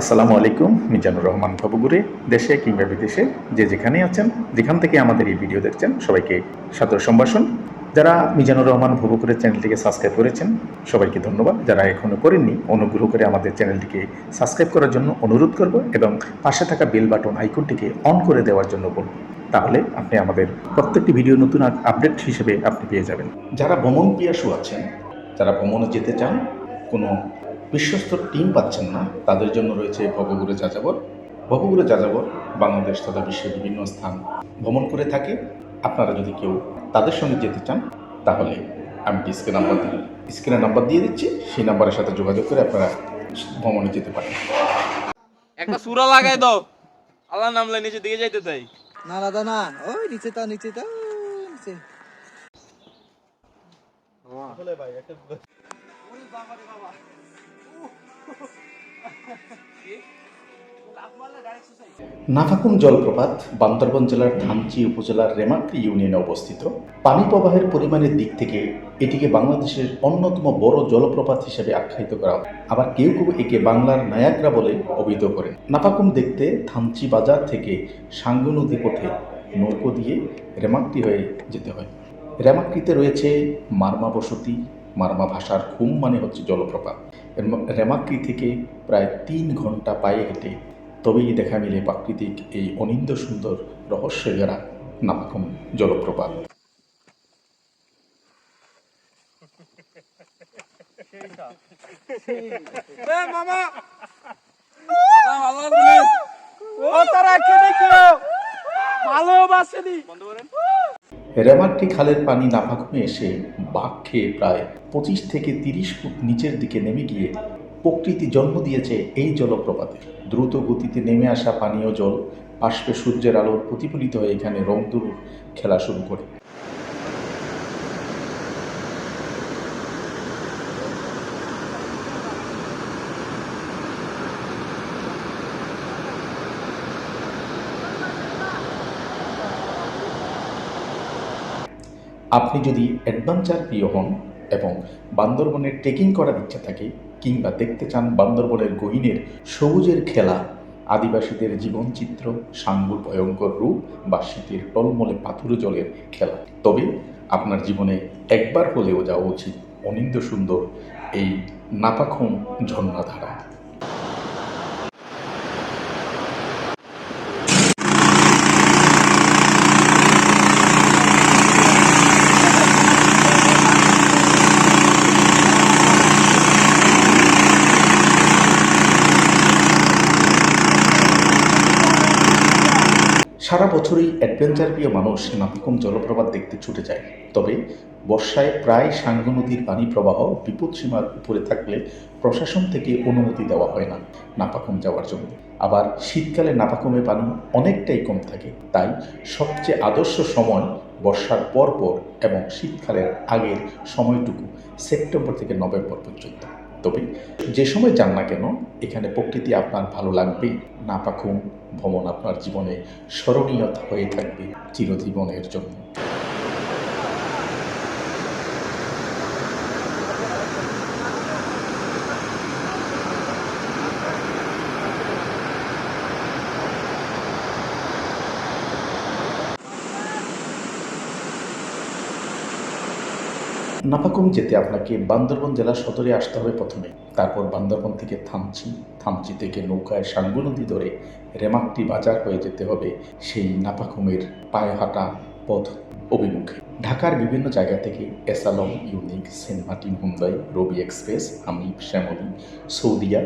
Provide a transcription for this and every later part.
আসসালামু আলাইকুম মিজানুর রহমান ভবগুরে দেশে কিংবা বিদেশে, যে যেখানে আছেন, যেখান থেকে আমাদের এই ভিডিও দেখছেন, সবাইকে সাদর সম্ভাষণ। যারা মিজানুর রহমান ভবগুরের চ্যানেলটিকে সাবস্ক্রাইব করেছেন, সবাইকে ধন্যবাদ। যারা এখনও করেননি, অনুগ্রহ করে আমাদের চ্যানেলটিকে সাবস্ক্রাইব করার জন্য অনুরোধ করব এবং পাশে থাকা বেল বাটন আইকনটিকে অন করে দেওয়ার জন্য বলব। তাহলে আপনি আমাদের প্রত্যেকটি ভিডিও নতুন আপডেট হিসেবে আপনি পেয়ে যাবেন। যারা ভ্রমণ পিয়াসু আছেন, যারা ভ্রমণে যেতে চান, কোনো বিশ্বস্ত টিম পাচ্ছেন না। তাদের জন্য রয়েছে ভবগুরে যাযাবর। ভবগুরে যাযাবর বাংলাদেশ তথা বিশ্বের বিভিন্ন স্থান ভ্রমণ করে থাকে। আপনারা যদি কেউ তাদের সঙ্গে যেতে চান তাহলে আমি স্ক্রিন নাম্বার দিই স্ক্রিনের নাম্বার দিয়ে দিচ্ছি সেই নাম্বারের সাথে যোগাযোগ করে আপনারা ভ্রমণে যেতে পারেন। একটা সুরা লাগাই দাও। আল্লাহ নামলে নিচে দিকে যাইতে তাই না দাদা না ওই নিচে তো নিচে তো নিচে। নাফাকুম জলপ্রপাত বান্দরবন জেলার ধামচি উপজেলার রেমাক্রি ইউনিয়নে অবস্থিত। পানি প্রবাহের পরিমাণের দিক থেকে এটিকে বাংলাদেশের অন্যতম বড় জলপ্রপাত হিসেবে আখ্যায়িত করা হয়। আবার কেউ কেউ একে বাংলার নায়াগ্রা বলে অভিহিত করেন। নাফাকুম দেখতে ধামচি বাজার থেকে সাঙ্গু নদী পথে নৌকো দিয়ে রেমাক্রি হয়ে যেতে হয়। রেমাক্রিতে রয়েছে মারমা বসতি মারমা ভাষার খুম মানে হচ্ছে জলপ্রপাত। রেমাক্রি থেকে প্রায় তিন ঘণ্টা পায়ে হেঁটে তবেই দেখা মিলে প্রাকৃতিক এই অনিন্দ সুন্দর রহস্য ঘেরা নাপাকুম জলপ্রপাত। মামা! আল্লাহ বলে ও তারা কেনে কেউ? ভালোবাসেনি। বন্ধ করেন। রেমাক্রি খালের পানি নাপাকুমে এসে বাঘ খেয়ে প্রায় পঁচিশ থেকে তিরিশ ফুট নিচের দিকে নেমে গিয়ে প্রকৃতি জন্ম দিয়েছে এই জলপ্রপাতে। দ্রুত গতিতে নেমে আসা পানীয় জল বাষ্পে সূর্যের আলোর প্রতিফলিত হয়ে এখানে রংদুর খেলা শুরু করে। আপনি যদি অ্যাডভেঞ্চার প্রিয় হন এবং বান্দরবনের ট্রেকিং করার ইচ্ছা থাকে কিংবা দেখতে চান বান্দরবনের গহীনের সবুজের খেলা, আদিবাসীদের জীবনচিত্র, সাঙ্গুর ভয়ঙ্কর রূপ বা শীতের টলমলে পাথুর জলের খেলা, তবে আপনার জীবনে একবার হলেও যাওয়া উচিত অনিন্দ সুন্দর এই নাপাখম ঝর্ণাধারা। সারা বছরই অ্যাডভেঞ্চার প্রিয় মানুষ নাপিকম জলপ্রপাত দেখতে ছুটে যায়। তবে বর্ষায় প্রায় সাঙ্গু নদীর পানি প্রবাহ বিপদসীমার উপরে থাকলে প্রশাসন থেকে অনুমতি দেওয়া হয় না নাপাকম যাওয়ার জন্য। আবার শীতকালে নাপাকুমে পানি অনেকটাই কম থাকে, তাই সবচেয়ে আদর্শ সময় বর্ষার পর পর এবং শীতকালের আগের সময়টুকু সেপ্টেম্বর থেকে নভেম্বর পর্যন্ত। তবে যে সময় যান না কেন, এখানে প্রকৃতি আপনার ভালো লাগবে না পাখুম ভ্রমণ আপনার জীবনে স্মরণীয় হয়ে থাকবে চিরজীবনের জন্য। নাপাকুম যেতে আপনাকে বান্দরবন জেলা সদরে আসতে হবে প্রথমে। তারপর বান্দরবন থেকে থামচি থামচি থেকে নৌকায় সাঙ্গু নদী ধরে রেমাক্তি বাজার হয়ে যেতে হবে সেই নাপাকুমের পায়ে হাঁটা পথ অভিমুখে। ঢাকার বিভিন্ন জায়গা থেকে এসালম, Unique, Saint Martin Hyundai Robi Express হামিব Shyamoli, Saudia,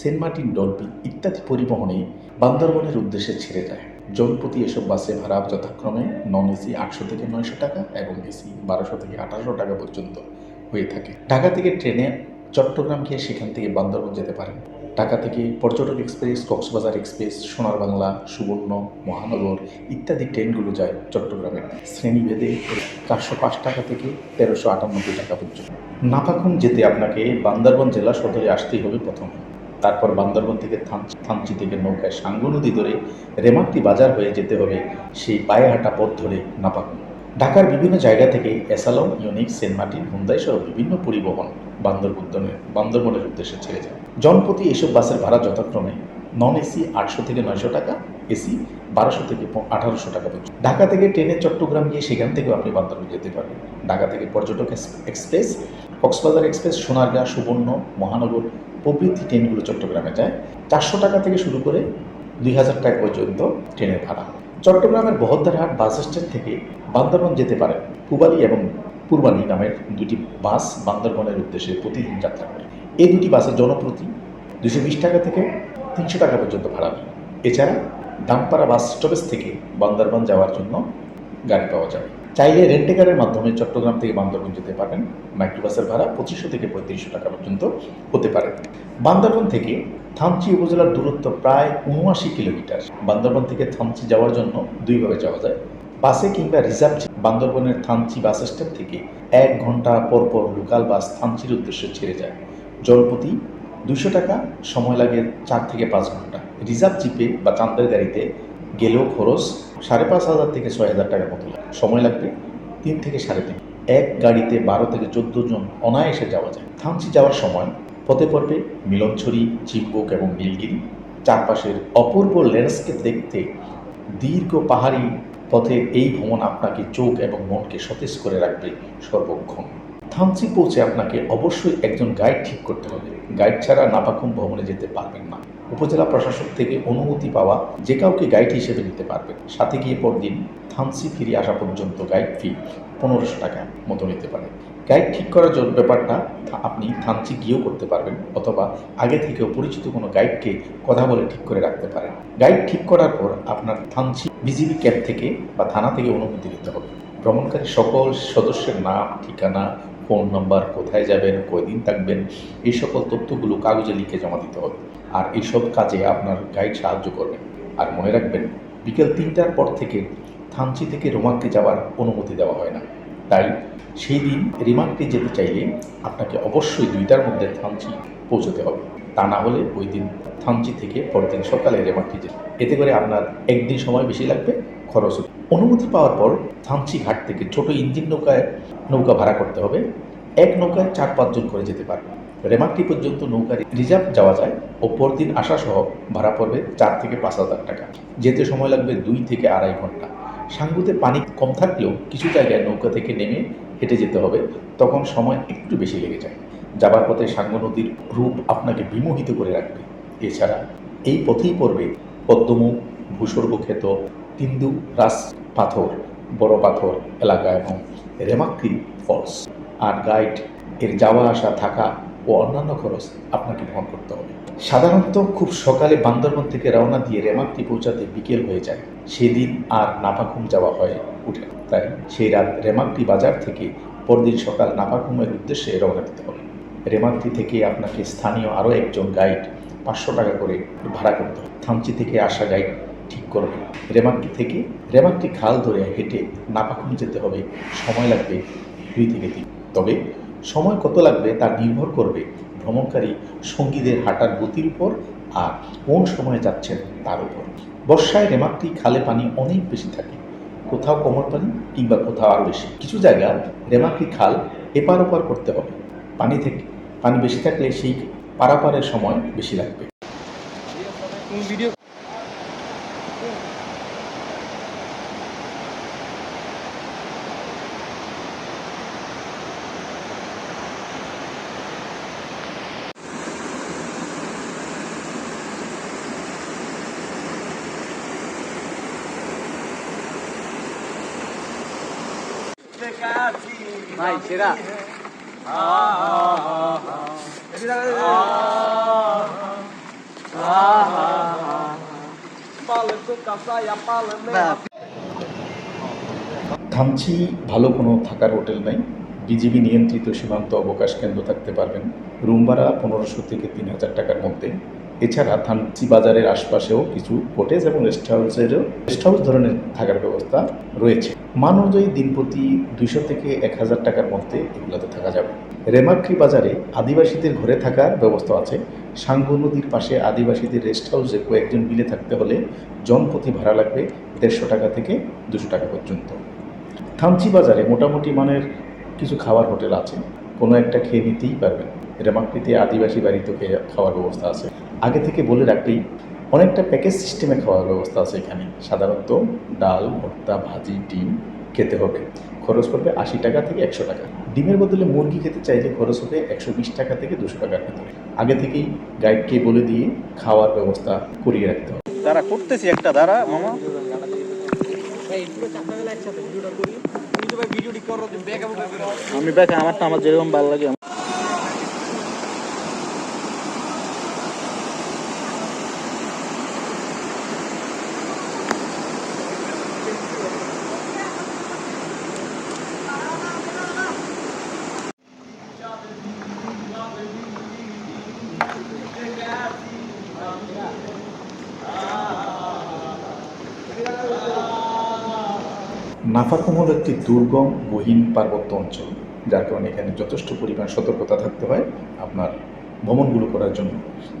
Saint Martin Dolphin ইত্যাদি পরিবহনে বান্দরবনের উদ্দেশ্যে ছেড়ে যায়। জনপ্রতি এসব বাসে ভাড়া যথাক্রমে নন এসি আটশো থেকে নয়শো টাকা এবং এসি বারোশো থেকে আঠারোশো টাকা পর্যন্ত হয়ে থাকে। ঢাকা থেকে ট্রেনে চট্টগ্রাম গিয়ে সেখান থেকে বান্দরবন যেতে পারেন। ঢাকা থেকে পর্যটক এক্সপ্রেস, কক্সবাজার এক্সপ্রেস সোনার বাংলা সুবর্ণ, মহানগর ইত্যাদি ট্রেনগুলো যায় চট্টগ্রামে শ্রেণীভেদে চারশো পাঁচ টাকা থেকে তেরোশো আটানব্বই টাকা পর্যন্ত। নাপাকুম যেতে আপনাকে বান্দরবন জেলা সদরে আসতেই হবে প্রথমে। তারপর বান্দরবন থেকে থামচি থেকে নৌকায় সাঙ্গু নদী ধরে রেমাক্তি বাজার হয়ে যেতে হবে সেই পায়ে হাঁটা পথ ধরে নাপাকুম ঢাকার বিভিন্ন জায়গা থেকে এসালম, ইউনিক, সেন্ট মার্টিন, হুন্দাই সহ বিভিন্ন পরিবহন বান্দরবনে বান্দরবনের উদ্দেশ্যে ছেড়ে যায়। জনপ্রতি এসব বাসের ভাড়া যথাক্রমে নন এসি আটশো থেকে নয়শো টাকা এসি বারোশো থেকে আঠারোশো টাকা পর্যন্ত। ঢাকা থেকে ট্রেনে চট্টগ্রাম গিয়ে সেখান থেকেও আপনি বান্দরবন যেতে পারবেন। ঢাকা থেকে পর্যটক এক্সপ্রেস, কক্সবাজার এক্সপ্রেস, সোনারগাঁ, সুবর্ণ, মহানগর প্রভৃতি ট্রেনগুলো চট্টগ্রামে যায়। চারশো টাকা থেকে শুরু করে দুই হাজার টাকা পর্যন্ত ট্রেনের ভাড়া। চট্টগ্রামের বহদ্দারহাট বাস স্ট্যান্ড থেকে বান্দরবন যেতে পারে পুবালি এবং পূর্বালি নামের দুটি বাস বান্দরবনের উদ্দেশ্যে প্রতিদিন যাত্রা করে। এই দুটি বাসের জনপ্রতি দুশো বিশ টাকা থেকে তিনশো টাকা পর্যন্ত ভাড়া নেয়। এছাড়া দামপাড়া বাস স্টপেজ থেকে বান্দরবান যাওয়ার জন্য গাড়ি পাওয়া যাবে। চাইলে রেন্টেকারের মাধ্যমে চট্টগ্রাম থেকে বান্দরবন যেতে পারেন। মাইক্রোবাসের ভাড়া পঁচিশশো থেকে পঁয়ত্রিশশো টাকা পর্যন্ত হতে পারে। বান্দরবন থেকে থামচি উপজেলার দূরত্ব প্রায় উনআশি কিলোমিটার। বান্দরবন থেকে থামচি যাওয়ার জন্য দুইভাবে যাওয়া যায়। বাসে কিংবা রিজার্ভ বান্দরবনের থামচি বাস স্ট্যান্ড থেকে এক ঘণ্টা পর পর লোকাল বাস থামচির উদ্দেশ্যে ছেড়ে যায়। জলপতি দুশো টাকা, সময় লাগে চার থেকে পাঁচ ঘণ্টা। রিজার্ভ জিপে বা চান্দের গাড়িতে গেলেও খরচ সাড়ে পাঁচ হাজার থেকে ছয় হাজার টাকার মতো সময় লাগবে তিন থেকে সাড়ে তিন। এক গাড়িতে বারো থেকে চোদ্দ জন অনায়াসে যাওয়া যায়। থামচি যাওয়ার সময় পথে পথে মিলনছড়ি চিম্বুক এবং নীলগিরি। চারপাশের অপূর্ব ল্যান্ডস্কেপ দেখতে দীর্ঘ পাহাড়ি পথে এই ভ্রমণ আপনাকে চোখ এবং মনকে সতেজ করে রাখবে সর্বক্ষণ। থামচি পৌঁছে আপনাকে অবশ্যই একজন গাইড ঠিক করতে হবে। গাইড ছাড়া নাপাকুম ভ্রমণে যেতে পারবেন না। উপজেলা প্রশাসক থেকে অনুমতি পাওয়া যে কাউকে গাইড হিসেবে নিতে পারবেন সাথে গিয়ে পরদিন থামসি ফিরে আসা পর্যন্ত গাইড ফি পনেরোশো টাকা মতো নিতে পারে। গাইড ঠিক করার জন্য ব্যাপারটা আপনি থামচি গিয়েও করতে পারবেন অথবা আগে থেকেও পরিচিত কোনো গাইডকে কথা বলে ঠিক করে রাখতে পারেন। গাইড ঠিক করার পর আপনার থামচি বিজিবি ক্যাম্প থেকে বা থানা থেকে অনুমতি নিতে হবে। ভ্রমণকারী সকল সদস্যের নাম, ঠিকানা, ফোন নাম্বার, কোথায় যাবেন, কয়দিন থাকবেন, এই সকল তথ্যগুলো কাগজে লিখে জমা দিতে হবে। আর এইসব কাজে আপনার গাইড সাহায্য করবেন। আর মনে রাখবেন, বিকেল তিনটার পর থেকে থানচি থেকে রোমাক্কে যাওয়ার অনুমতি দেওয়া হয় না। তাই সেই দিন রিমান্ডে যেতে চাইলে আপনাকে অবশ্যই দুইটার মধ্যে থানচি পৌঁছতে হবে। তা না হলে ওই দিন থানচি থেকে পরদিন সকালে রেমান্ডে যেতে। এতে করে আপনার একদিন সময় বেশি লাগবে খরচ। অনুমতি পাওয়ার পর থানচি ঘাট থেকে ছোট ইঞ্জিন নৌকায় নৌকা ভাড়া করতে হবে। এক নৌকায় চার পাঁচজন করে যেতে পারবে। রেমাক্তি পর্যন্ত নৌকা রিজার্ভ যাওয়া যায় ও পরদিন আসা সহ ভাড়া পড়বে চার থেকে পাঁচ হাজার টাকা। যেতে সময় লাগবে দুই থেকে আড়াই ঘণ্টা। সাঙ্গুতে পানি কম থাকলেও কিছু জায়গায় নৌকা থেকে নেমে হেঁটে যেতে হবে, তখন সময় একটু বেশি লেগে যায়। যাবার পথে সাঙ্গু নদীর রূপ আপনাকে বিমোহিত করে রাখবে। এছাড়া এই পথেই পড়বে পদ্মমুখ, ভূস্বর্গ ক্ষেত, তিন্দু, রাস, পাথর, বড় পাথর এলাকা এবং রেমাক্রি ফলস। আর গাইড, এর যাওয়া আসা থাকা ও অন্যান্য খরচ আপনাকে বহন করতে হবে। সাধারণত খুব সকালে বান্দরবন থেকে রওনা দিয়ে রেমাক্তি পৌঁছাতে বিকেল হয়ে যায়। সেদিন আর নাপাকুম যাওয়া হয় উঠে। তাই সেই রাত রেমাক্তি বাজার থেকে পরদিন সকাল নাপাকুমের উদ্দেশ্যে রওনা দিতে হবে। রেমাক্তি থেকে আপনাকে স্থানীয় আরও একজন গাইড পাঁচশো টাকা করে ভাড়া করতে হবে। থামচি থেকে আসা গাইড ঠিক করবে। রেমাক্তি থেকে রেমাক্তি খাল ধরে হেঁটে নাপাকুম যেতে হবে। সময় লাগবে দুই থেকে তিন। তবে সময় কত লাগবে তা নির্ভর করবে ভ্রমণকারী সঙ্গীদের হাঁটার গতির উপর আর কোন সময়ে যাচ্ছেন তার উপর। বর্ষায় রেমাক্তি খালে পানি অনেক বেশি থাকে। কোথাও কোমর পানি কিংবা কোথাও আরও বেশি। কিছু জায়গা রেমাক্তি খাল এপার ওপার করতে হবে। পানি থেকে পানি বেশি থাকলে সেই পারাপারের সময় বেশি লাগবে। ভিডিও ভাই সেরা। থামচি ভালো কোনো থাকার হোটেল নাই। বিজিবি নিয়ন্ত্রিত সীমান্ত অবকাশ কেন্দ্র থাকতে পারবেন। রুম ভাড়া পনেরোশো থেকে তিন হাজার টাকার মধ্যে। এছাড়া থানচি বাজারের আশপাশেও কিছু কটেজ এবং রেস্ট হাউসেরও রেস্ট হাউস ধরনের থাকার ব্যবস্থা রয়েছে। মান অনুযায়ী দিন প্রতি দুইশো থেকে এক হাজার টাকার মধ্যে এগুলোতে থাকা যাবে। রেমাক্রি বাজারে আদিবাসীদের ঘরে থাকার ব্যবস্থা আছে। সাঙ্গু নদীর পাশে আদিবাসীদের রেস্ট হাউসে কয়েকজন মিলে থাকতে হলে জনপ্রতি ভাড়া লাগবে দেড়শো টাকা থেকে দুশো টাকা পর্যন্ত। থানচি বাজারে মোটামুটি মানের কিছু খাবার হোটেল আছে। কোনো একটা খেয়ে নিতেই পারবেন। রেমাকৃতি আদিবাসী বাড়িতে খাওয়ার ব্যবস্থা আছে। আগে থেকে বলে রাখলেই অনেকটা প্যাকেজ সিস্টেমে খাওয়ার ব্যবস্থা আছে এখানে। সাধারণত ডাল ভর্তা ভাজি ডিম খেতে হবে। খরচ পড়বে আশি টাকা থেকে একশো টাকা। ডিমের বদলে মুরগি খেতে চাইলে খরচ হবে একশো বিশ টাকা থেকে দুশো টাকার ভিতরে। আগে থেকেই গাইডকে বলে দিয়ে খাওয়ার ব্যবস্থা করিয়ে রাখতে হবে। দাঁড়া করতেছি একটা দাঁড়া মামা। আমি ব্যাক আমারটা আমার যেরকম ভালো লাগে নাফাকুম হল একটি দুর্গম বহিন পার্বত্য অঞ্চল, যার কারণে এখানে যথেষ্ট পরিমাণ সতর্কতা থাকতে হয় আপনার ভ্রমণগুলো করার জন্য।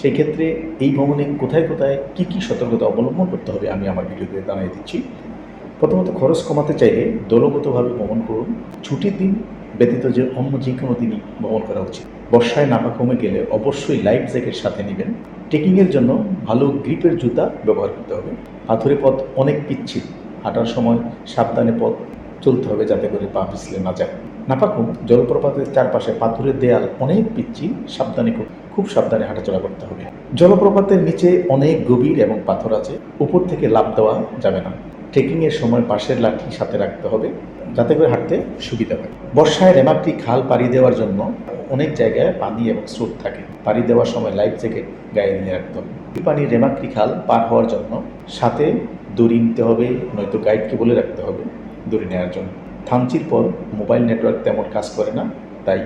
সেই ক্ষেত্রে এই ভ্রমণে কোথায় কোথায় কী কী সতর্কতা অবলম্বন করতে হবে আমি আমার ভিডিওতে জানিয়ে দিচ্ছি। প্রথমত খরচ কমাতে চাইলে দলগতভাবে ভ্রমণ করুন। ছুটির দিন ব্যতীত যে অন্য যে কোনো দিনই ভ্রমণ করা উচিত। বর্ষায় নাপা কমে গেলে অবশ্যই লাইফ জ্যাকেট সাথে নেবেন। ট্রেকিংয়ের জন্য ভালো গ্রিপের জুতা ব্যবহার করতে হবে। পাথুরে পথ অনেক পিচ্ছিল। হাঁটার সময় সাবধানে পথ চলতে হবে যাতে করে পা পিছলে না যায়। নাপাকুম জলপ্রপাতের চারপাশে পাথরের দেয়াল অনেক পিচ্ছিল সাবধানে খুব খুব সাবধানে হাঁটাচলা করতে হবে। জলপ্রপাতের নিচে অনেক গভীর এবং পাথর আছে, উপর থেকে লাভ দেওয়া যাবে না। ট্রেকিংয়ের সময় পাশের লাঠি সাথে রাখতে হবে, যাতে করে হাঁটতে সুবিধা হয়। বর্ষায় রেমাকটি খাল পাড়ি দেওয়ার জন্য অনেক জায়গায় পানি এবং স্রোত থাকে। পাড়ি দেওয়ার সময় লাইফ জ্যাকেট গায়ে নিয়ে রাখতে হবে। পানির রেমাকটি খাল পার হওয়ার জন্য সাথে দড়ি নিতে হবে, নয়তো গাইডকে বলে রাখতে হবে দড়ি নেওয়ার জন্য। থামচির পর মোবাইল নেটওয়ার্ক তেমন কাজ করে না, তাই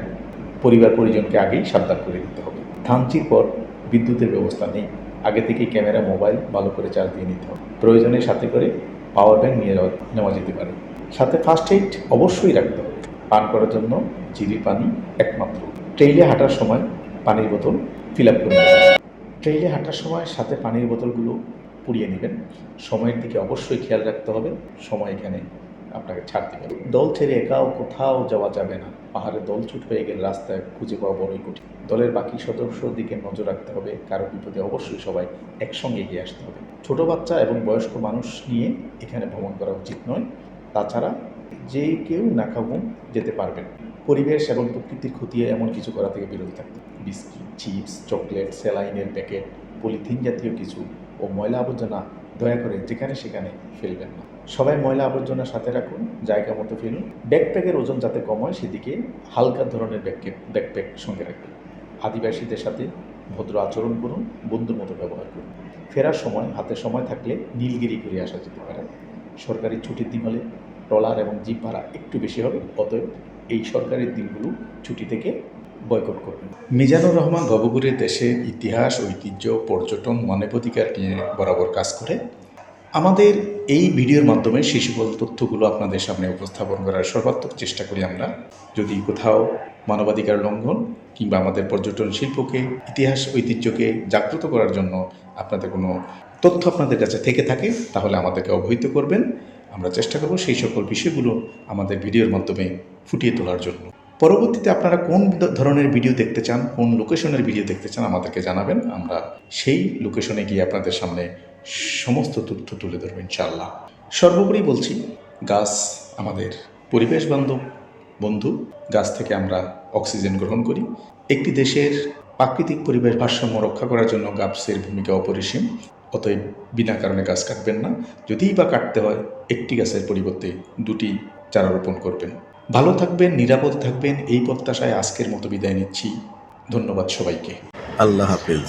পরিবার পরিজনকে আগেই সাবধান করে দিতে হবে। থামচির পর বিদ্যুতের ব্যবস্থা নেই, আগে থেকেই ক্যামেরা মোবাইল ভালো করে চার্জ দিয়ে নিতে হবে। প্রয়োজনে সাথে করে পাওয়ার ব্যাংক নিয়ে যাওয়া, নেওয়া যেতে পারে। সাথে ফার্স্ট এইড অবশ্যই রাখতে হবে। পান করার জন্য জিরি পানি একমাত্র। ট্রেইলে হাঁটার সময় পানির বোতল ফিল আপ করে ট্রেইলে হাঁটার সময় সাথে পানির বোতলগুলো পুড়িয়ে নেবেন। সময়ের দিকে অবশ্যই খেয়াল রাখতে হবে। সময় এখানে আপনাকে ছাড়তে দেবে দল ছেড়ে একাও কোথাও যাওয়া যাবে না। পাহাড়ে দল ছুট হয়ে গেলে রাস্তায় খুঁজে পাওয়া বড়ই কঠিন। দলের বাকি সদস্যর দিকে নজর রাখতে হবে। কারও বিপদে অবশ্যই সবাই একসঙ্গে এগিয়ে আসতে হবে। ছোট বাচ্চা এবং বয়স্ক মানুষ নিয়ে এখানে ভ্রমণ করা উচিত নয়। তাছাড়া যে কেউ নাকাবুম যেতে পারবেন। পরিবেশ এবং প্রকৃতির ক্ষতি এমন কিছু করা থেকে বিরত থাকতে বিস্কিট, চিপস, চকলেট, স্যালাইনের প্যাকেট, পলিথিন জাতীয় কিছু ও ময়লা আবর্জনা দয়া করে যেখানে সেখানে ফেলবেন না। সবাই ময়লা আবর্জনা সাথে রাখুন, জায়গা মতো ফেলুন। ব্যাকপ্যাকের ওজন যাতে কম হয় সেদিকে হালকা ধরনের ব্যাকপ্যাক ব্যাকপ্যাক সঙ্গে রাখবেন। আদিবাসীদের সাথে ভদ্র আচরণ করুন, বন্ধুর মতো ব্যবহার করুন। ফেরার সময়, হাতে সময় থাকলে নীলগিরি ঘুরে আসা যেতে পারে। সরকারি ছুটির দিন হলে ট্রলার এবং জিপ ভাড়া একটু বেশি হবে, অতএব এই সরকারি দিনগুলো ছুটি থেকে বয়কট করবেন। মিজানুর রহমান গবগুরের দেশের ইতিহাস, ঐতিহ্য, পর্যটন মানবাধিকার নিয়ে বরাবর কাজ করে। আমাদের এই ভিডিওর মাধ্যমে সকল তথ্যগুলো আপনাদের সামনে উপস্থাপন করার সর্বাত্মক চেষ্টা করি আমরা। যদি কোথাও মানবাধিকার লঙ্ঘন কিংবা আমাদের পর্যটন শিল্পকে, ইতিহাস, ঐতিহ্যকে জাগ্রত করার জন্য আপনাদের কোনো তথ্য আপনাদের কাছে থেকে থাকে, তাহলে আমাদেরকে অবহিত করবেন। আমরা চেষ্টা করব সেই সকল বিষয়গুলো আমাদের ভিডিওর মাধ্যমে ফুটিয়ে তোলার জন্য। পরবর্তীতে আপনারা কোন ধরনের ভিডিও দেখতে চান, কোন লোকেশনের ভিডিও দেখতে চান, আমাদেরকে জানাবেন। আমরা সেই লোকেশনে গিয়ে আপনাদের সামনে সমস্ত তথ্য তুলে ধরবো, ইনশাআল্লাহ। সর্বোপরি বলছি, গাছ আমাদের পরিবেশ বান্ধব বন্ধু। গাছ থেকে আমরা অক্সিজেন গ্রহণ করি। একটি দেশের প্রাকৃতিক পরিবেশ ভারসাম্য রক্ষা করার জন্য গাছের ভূমিকা অপরিসীম। অতএব বিনা কারণে গাছ কাটবেন না। যদিই বা কাটতে হয়, একটি গাছের পরিবর্তে দুটি চারা রোপণ করবেন। ভালো থাকবেন নিরাপদ থাকবেন এই প্রত্যাশায় আজকের মতো বিদায় নিচ্ছি। ধন্যবাদ সবাইকে। আল্লাহ হাফেজ।